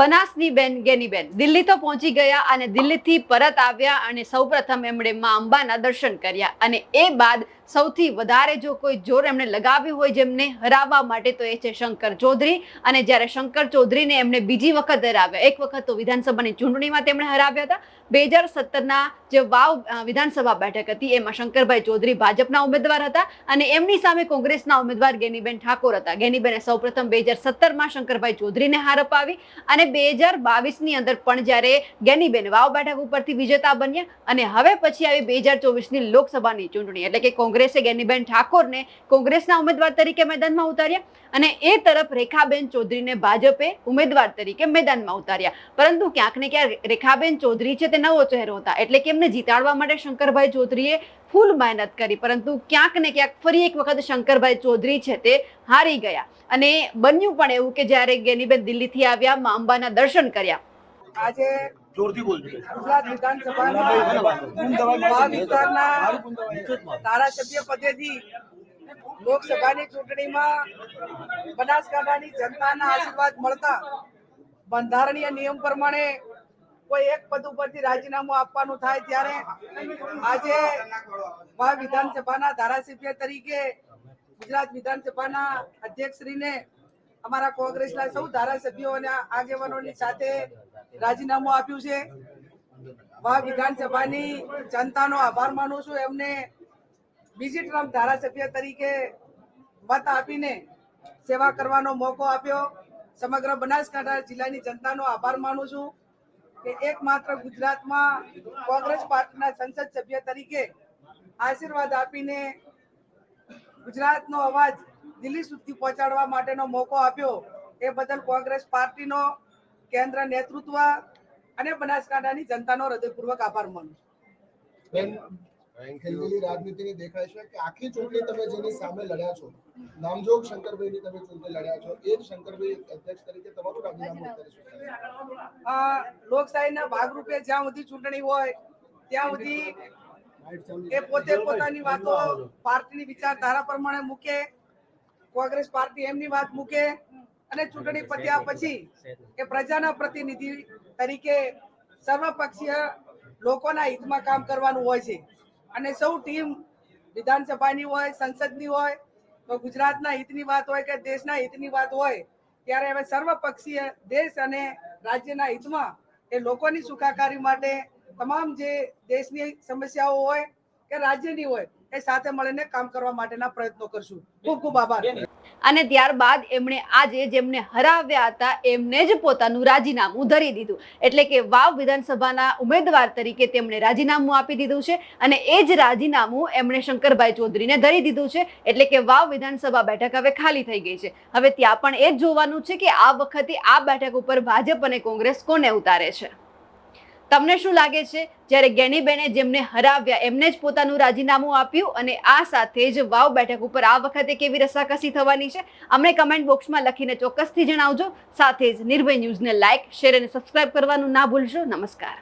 બનાસની બેન ગેનીબેન દિલ્હી તો પહોંચી ગયા અને દિલ્હીથી પરત આવ્યા અને સૌપ્રથમ એમણે મા અંબાના દર્શન કર્યા. અને એ બાદ સૌથી વધારે જો કોઈ જોર એમણે લગાવ્યું હોય જેમને હરાવવા માટે, તો એ છે શંકર ચૌધરી. અને જ્યારે શંકર ચૌધરીને એમણે બીજી વખત હરાવ્યા, એક વખત તો વિધાનસભાની ચૂંટણીમાં તેમણે હરાવ્યા હતા. બે હજાર સત્તરના જે વાવ વિધાનસભા બેઠક હતી, એમાં શંકરભાઈ ચૌધરી ભાજપના ઉમેદવાર હતા અને એમની સામે કોંગ્રેસના ઉમેદવાર ગેનીબેન ઠાકોર હતા. ગેનીબેને સૌપ્રથમ બે હજાર સત્તરમાં શંકરભાઈ ચૌધરીને હાર અપાવી અને બે હજાર બાવીસની અંદર પણ જ્યારે ગેનીબેન વાવ બેઠક ઉપરથી વિજેતા બન્યા અને હવે પછી આવી બે હજાર ચોવીસની લોકસભાની ચૂંટણી, એટલે કે કોંગ્રેસે ગેનીબેન ઠાકોરને કોંગ્રેસના ઉમેદવાર તરીકે મેદાનમાં ઉતાર્યા અને એ તરફ રેખાબેન ચૌધરીને ભાજપે ઉમેદવાર તરીકે મેદાનમાં ઉતાર્યા. પરંતુ ક્યાંક ને ક્યાંક રેખાબેન ચૌધરી છે તે નવો ચહેરો હતા. એટલે કે એમને જીતાડવા માટે શંકરભાઈ ચૌધરીએ ફૂલ મહેનત કરી. પરંતુ ક્યાંક ને ક્યાંક ફરી એક વખત શંકરભાઈ ચૌધરી છે તે હારી ગયા. અને બન્યું પણ એવું કે જ્યારે ગેનીબેન દિલ્હીથી આવ્યા મા અંબાના દર્શન કર્યા. આજે જોરથી બોલજો ગુજરાત વિધાનસભાના વિસ્તારના ધારાસભ્ય પદેથી લોકસભાની ચૂંટણીમાં બનાસકાંઠાની જનતાના આશીર્વાદ મળતા બંધારણીય નિયમ પ્રમાણે કોઈ એક પદ ઉપરથી રાજીનામું આપવાનું થાય ત્યારે આજે આ વિધાનસભાના ધારાસભ્ય તરીકે ગુજરાત વિધાનસભાના અધ્યક્ષશ્રીને અમારા કોંગ્રેસના સૌ ધારાસભ્યો અને આગેવાનોની સાથે રાજીનામું આપ્યું છે. વિધાનસભાની જનતાનો આભાર માનું છું. એમને બીજી ટ્રમ્પ ધારાસભ્ય તરીકે મત આપીને સેવા કરવાનો મોકો આપ્યો. સમગ્ર બનાસકાંઠા જિલ્લાની જનતાનો આભાર માનું છું કે એકમાત્ર ગુજરાતમાં કોંગ્રેસ પાર્ટીના સંસદ સભ્ય તરીકે આશીર્વાદ આપીને ગુજરાતનો અવાજ દિલ્હી સુધી પહોંચાડવા માટેનો મોકો આપ્યો. એ બદલ કોંગ્રેસ પાર્ટીનો કેન્દ્ર નેતૃત્વ અને બનાસકાંઠાની જનતાનો હૃદયપૂર્વક આભાર માનું છું. બેન રાજનીતિની દેખાય છે કે આખી ચૂંટણી તમે જેની સામે લડ્યા છો નામજોગ શંકરભાઈની તમે ચૂંટણી લડ્યા છો એ જ શંકરભાઈ અધ્યક્ષ તરીકે તમારું રાજીનામું કરી શું છે? આ લોકશાહીના ભાગરૂપે જ્યાં સુધી ચૂંટણી હોય ત્યાં સુધી એ પોતે પોતાની વાતો પાર્ટીની વિચારધારા પ્રમાણે મૂકે કોંગ્રેસ પાર્ટી એમની વાત મૂકે અને ચૂંટણી પત્યા પછી કે પ્રજાના પ્રતિનિધિ તરીકે સર્વપક્ષીય લોકોના હિતમાં કામ કરવાનું હોય છે. અને સૌ ટીમ વિધાનસભાની હોય સંસદની હોય તો ગુજરાતના હિતની વાત હોય કે દેશના હિતની વાત હોય ત્યારે હવે સર્વપક્ષીય દેશ અને રાજ્યના હિતમાં એ લોકોની સુખાકારી માટે તમામ જે દેશની સમસ્યાઓ હોય કે રાજ્યની હોય એ સાથે મળીને કામ કરવા માટેના પ્રયત્નો કરશું. ખૂબ ખૂબ આભાર. અને ત્યારબાદ એમણે આજે જેમને હરાવ્યા હતા, એમને જ પોતાનું રાજીનામું ધરી દીધું. એટલે કે વાવ વિધાનસભાના ઉમેદવાર તરીકે તેમણે રાજીનામું આપી દીધું છે અને એ જ રાજીનામું એમણે શંકરભાઈ ચૌધરીને ધરી દીધું છે. એટલે કે વાવ વિધાનસભા બેઠક હવે ખાલી થઈ ગઈ છે. હવે ત્યાં પણ એ જ જોવાનું છે કે આ વખતે આ બેઠક ઉપર ભાજપ અને કોંગ્રેસ કોને ઉતારે છે? તમને શું લાગે છે? જ્યારે ગેનીબેને જેમને હરાવ્યા, એમને જ પોતાનું રાજીનામું આપ્યું અને આ સાથે જ વાવ બેઠક ઉપર આ વખતે કેવી રસાકસી થવાની છે? અમને કમેન્ટ બોક્સમાં લખીને ચોક્કસથી જણાવજો. સાથે જ નિર્ભય ન્યૂઝને લાઇક શેર અને સબસ્ક્રાઇબ કરવાનું ના ભૂલશો. નમસ્કાર.